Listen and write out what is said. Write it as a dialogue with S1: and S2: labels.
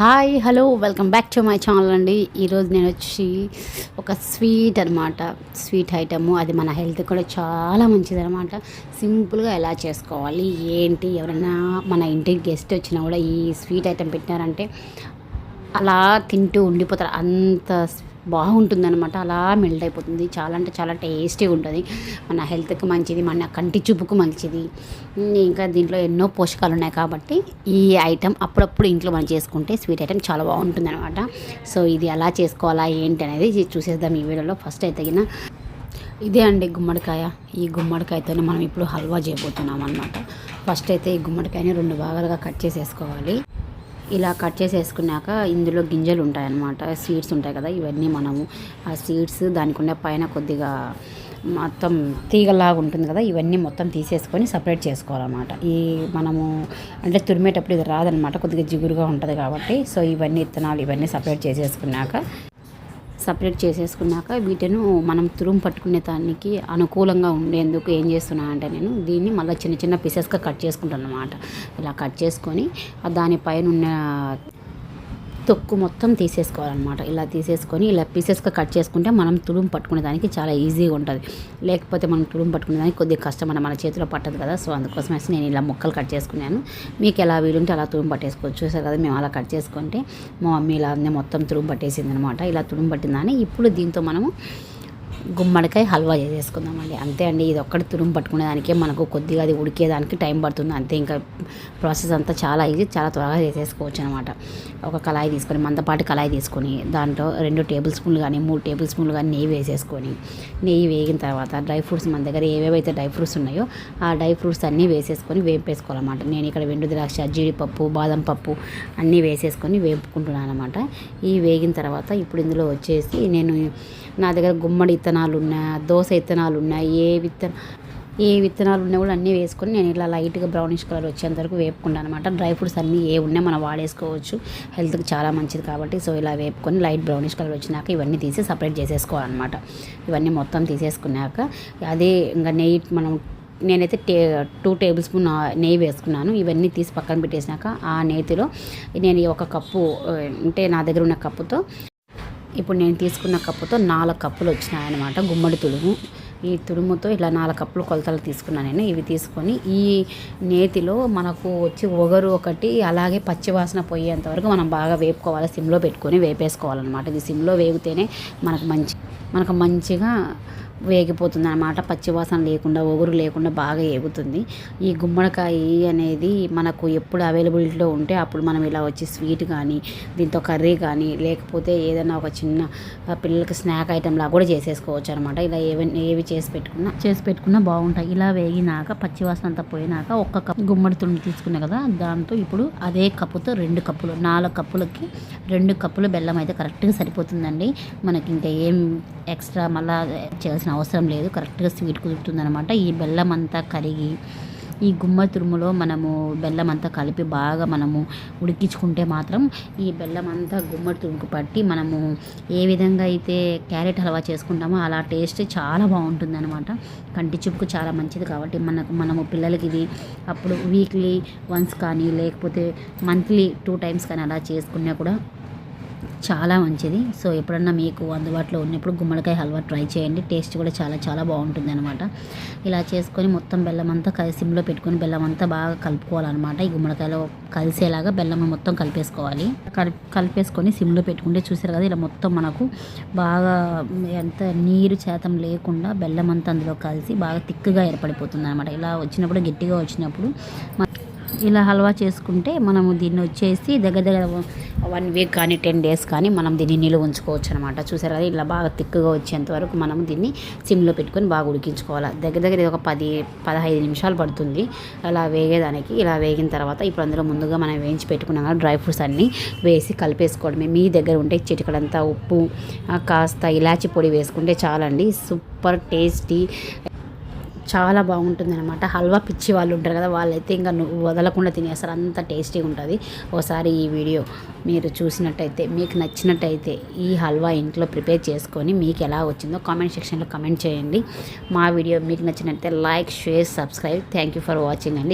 S1: Hi hello welcome back to my channel అండి. ఈరోజు నేను వచ్చి ఒక స్వీట్ అనమాట స్వీట్ ఐటము. అది మన హెల్త్ కూడా చాలా మంచిది అనమాట సింపుల్గా ఎలా చేసుకోవాలి? ఏంటి? ఎవరైనా మన ఇంటికి గెస్ట్ వచ్చినా కూడా ఈ స్వీట్ ఐటెం పెట్టినారంటే అలా తింటూ ఉండిపోతారు. అంత బాగుంటుందన్నమాట. అలా మెల్ట్ అయిపోతుంది. చాలా అంటే చాలా టేస్టీగా ఉంటుంది. మన హెల్త్కి మంచిది మన కంటి చూపుకు మంచిది. ఇంకా దీంట్లో ఎన్నో పోషకాలు ఉన్నాయి కాబట్టి ఈ ఐటెం అప్పుడప్పుడు ఇంట్లో మనం చేసుకుంటే స్వీట్ ఐటెం చాలా బాగుంటుంది అనమాట సో ఇది ఎలా చేసుకోవాలా ఏంటి అనేది చూసేద్దాం ఈ వీడియోలో. ఫస్ట్ అయితే తగిన ఇదే అండి గుమ్మడికాయ. ఈ గుమ్మడికాయతోనే మనం ఇప్పుడు హల్వా చేయబోతున్నాం అనమాట ఫస్ట్ అయితే ఈ గుమ్మడికాయని రెండు భాగాలుగా కట్ చేసేసుకోవాలి. ఇలా కట్ చేసేసుకున్నాక ఇందులో గింజలు ఉంటాయన్నమాట. సీడ్స్ ఉంటాయి కదా ఇవన్నీ మనము ఆ సీడ్స్ దానికి పైన కొద్దిగా మొత్తం తీగలాగా ఉంటుంది కదా ఇవన్నీ మొత్తం తీసేసుకొని సపరేట్ చేసుకోవాలన్నమాట. ఈ మనము అంటే తురిమేటప్పుడు ఇది రాదనమాట కొద్దిగా జిగురుగా ఉంటుంది కాబట్టి. సో ఇవన్నీ ఇత్తనాలు ఇవన్నీ సపరేట్ చేసేసుకున్నాక సపరేట్ చేసేసుకున్నాక వీటిను మనం తురుము పట్టుకునే దానికి అనుకూలంగా ఉండేందుకు ఏం చేస్తున్నా అంటే నేను దీన్ని మళ్ళీ చిన్న చిన్న పీసెస్గా కట్ చేసుకుంటాను అనమాట ఇలా కట్ చేసుకొని దానిపైన ఉన్న తొక్కు మొత్తం తీసేసుకోవాలన్నమాట. ఇలా తీసేసుకొని ఇలా పీసెస్గా కట్ చేసుకుంటే మనం తుడుం పట్టుకునే దానికి చాలా ఈజీగా ఉంటుంది. లేకపోతే మనం తుడుం పట్టుకునే దానికి కొద్దిగా కష్టం మన మన చేతిలో పట్టదు కదా సో అందుకోసం వేసి నేను ఇలా ముక్కలు కట్ చేసుకున్నాను. మీకు ఎలా వీలుంటే అలా తుడుము పట్టేసుకోవచ్చు. చూసారు కదా మేము అలా కట్ చేసుకుంటే మా మమ్మీ ఇలా మొత్తం తుడుము పట్టేసింది అనమాట ఇలా తుడుము పట్టిందని ఇప్పుడు దీంతో మనము గుమ్మడికాయ హల్వా చేసేసుకుందామండి. అంతే అండి ఇది ఒక్కటి తురుము పట్టుకునేదానికే మనకు కొద్దిగా అది ఉడికేదానికి టైం పడుతుంది. అంతే ఇంకా ప్రాసెస్ అంతా చాలా ఈజీ చాలా త్వరగా చేసేసుకోవచ్చు అనమాట ఒక కళాయి తీసుకొని మందపాటి కళాయి తీసుకొని దాంట్లో రెండు టేబుల్ స్పూన్లు కానీ మూడు టేబుల్ స్పూన్లు కానీ నెయ్యి వేసేసుకొని నెయ్యి వేగిన తర్వాత డ్రై ఫ్రూట్స్ మన దగ్గర ఏవేవైతే డ్రై ఫ్రూట్స్ ఉన్నాయో ఆ డ్రై ఫ్రూట్స్ అన్నీ వేసేసుకొని వేపేసుకోవాలన్నమాట. నేను ఇక్కడ వెండు ద్రాక్ష జీడిపప్పు బాదం పప్పు అన్నీ వేసేసుకొని వేపుకుంటున్నాను అనమాట ఈ వేగిన తర్వాత ఇప్పుడు ఇందులో వచ్చేసి నేను నా దగ్గర గుమ్మడి విత్తనాలు ఉన్నాయా దోస విత్తనాలు ఉన్నాయి ఏ విత్తన ఏ విత్తనాలు ఉన్నా కూడా అన్నీ వేసుకొని నేను ఇలా లైట్గా బ్రౌనిష్ కలర్ వచ్చేంత వరకు వేపుకుంటాను అనమాట డ్రై ఫ్రూట్స్ అన్నీ ఏ ఉన్నా మనం వాడేసుకోవచ్చు. హెల్త్కి చాలా మంచిది కాబట్టి సో ఇలా వేపుకొని లైట్ బ్రౌనిష్ కలర్ వచ్చినాక ఇవన్నీ తీసి సపరేట్ చేసేసుకోవాలన్నమాట. ఇవన్నీ మొత్తం తీసేసుకున్నాక అదే ఇంకా నెయ్యి మనం నేనైతే టే టూ టేబుల్ స్పూన్ నెయ్యి వేసుకున్నాను. ఇవన్నీ తీసి పక్కన పెట్టేసినాక ఆ నేతిలో నేను ఒక కప్పు అంటే నా దగ్గర ఉన్న కప్పుతో ఇప్పుడు నేను తీసుకున్న కప్పుతో నాలుగు కప్పులు వచ్చినాయన్నమాట. గుమ్మడి తుడుము. ఈ తుడుముతో ఇలా నాలుగు కప్పులు కొలతలు తీసుకున్నాను నేను. ఇవి తీసుకొని ఈ నేతిలో మనకు వచ్చి ఒగరు ఒకటి అలాగే పచ్చివాసన పోయేంత వరకు మనం బాగా వేపుకోవాలి. సిమ్లో పెట్టుకొని వేపేసుకోవాలన్నమాట. ఇది సిమ్లో వేగితేనే మనకు మంచి మనకు మంచిగా వేగిపోతుంది అనమాట పచ్చివాసన లేకుండా ఒగురు లేకుండా బాగా ఏగుతుంది. ఈ గుమ్మడికాయ అనేది మనకు ఎప్పుడు అవైలబిలిటీలో ఉంటే అప్పుడు మనం ఇలా వచ్చి స్వీట్ కానీ దీంతో కర్రీ కానీ లేకపోతే ఏదైనా ఒక చిన్న పిల్లలకి స్నాక్ ఐటెం లాగా కూడా చేసేసుకోవచ్చు అనమాట ఇలా ఏవైనా ఏవి చేసి పెట్టుకున్నా చేసి పెట్టుకున్నా బాగుంటాయి. ఇలా వేగినాక పచ్చివాసన అంతా పోయినాక ఒక్క కప్ గుమ్మడి తుండి తీసుకున్నా కదా దాంతో ఇప్పుడు అదే కప్పుతో రెండు కప్పులు నాలుగు కప్పులకి రెండు కప్పులు బెల్లం అయితే కరెక్ట్గా సరిపోతుందండి. మనకి ఇంకా ఏం ఎక్స్ట్రా మళ్ళీ చేసిన చేయాల్సిన అవసరం లేదు. కరెక్ట్గా స్వీట్ కుదురుతుంది అనమాట ఈ బెల్లం అంతా కరిగి ఈ గుమ్మ తురుములో మనము బెల్లం అంతా కలిపి బాగా మనము ఉడికించుకుంటే మాత్రం ఈ బెల్లం అంతా గుమ్మడి తురుముకు పట్టి మనము ఏ విధంగా అయితే క్యారెట్ హల్వా చేసుకుంటామో అలా టేస్ట్ చాలా బాగుంటుంది అనమాట కంటి చూపుకు చాలా మంచిది కాబట్టి మనకు మనము పిల్లలకి ఇది అప్పుడు వీక్లీ వన్స్ కానీ లేకపోతే మంత్లీ టూ టైమ్స్ కానీ అలా చేసుకున్నా కూడా చాలా మంచిది. సో ఎప్పుడన్నా మీకు అందుబాటులో ఉన్నప్పుడు గుమ్మడికాయ హల్వా ట్రై చేయండి. టేస్ట్ కూడా చాలా చాలా బాగుంటుంది అనమాట ఇలా చేసుకొని మొత్తం బెల్లం అంతా కలిసి సిమ్లో పెట్టుకొని బెల్లం అంతా బాగా కలుపుకోవాలన్నమాట. ఈ గుమ్మడికాయలో కలిసేలాగా బెల్లం మొత్తం కలిపేసుకోవాలి. కలిపి కలిపేసుకొని సిమ్లో పెట్టుకుంటే చూసారు కదా ఇలా మొత్తం మనకు బాగా ఎంత నీరు శాతం లేకుండా బెల్లం అంతా అందులో కలిసి బాగా తిక్కుగా ఏర్పడిపోతుంది అనమాట ఇలా వచ్చినప్పుడు గట్టిగా వచ్చినప్పుడు ఇలా హల్వా చేసుకుంటే మనము దీన్ని వచ్చేసి దగ్గర దగ్గర వన్ వీక్ కానీ టెన్ డేస్ కానీ మనం దీన్ని నిలువ ఉంచుకోవచ్చు అనమాట చూసారు కదా ఇలా బాగా తిక్కుగా వచ్చేంత వరకు మనం దీన్ని సిమ్లో పెట్టుకొని బాగా ఉడికించుకోవాలి. దగ్గర దగ్గర ఇది ఒక పది పదహైదు నిమిషాలు పడుతుంది. అలా వేగేదానికి ఇలా వేగిన తర్వాత ఇప్పుడు అందులో ముందుగా మనం వేయించి పెట్టుకున్నాం కదా డ్రై ఫ్రూట్స్ అన్నీ వేసి కలిపేసుకోవడమే. మీ దగ్గర ఉంటే చిటికడంతా ఉప్పు కాస్త ఇలాచి పొడి వేసుకుంటే చాలండి. సూపర్ టేస్టీ చాలా బాగుంటుంది అనమాట హల్వా పిచ్చి వాళ్ళు ఉంటారు కదా వాళ్ళైతే ఇంకా వదలకుండా తినేస్తారు. అంత టేస్టీగా ఉంటుంది. ఒకసారి ఈ వీడియో మీరు చూసినట్టయితే మీకు నచ్చినట్టయితే ఈ హల్వా ఇంట్లో ప్రిపేర్ చేసుకొని మీకు ఎలా వచ్చిందో కామెంట్ సెక్షన్లో కామెంట్ చేయండి. మా వీడియో మీకు నచ్చినట్టయితే like share subscribe. Thank you for watching అండి.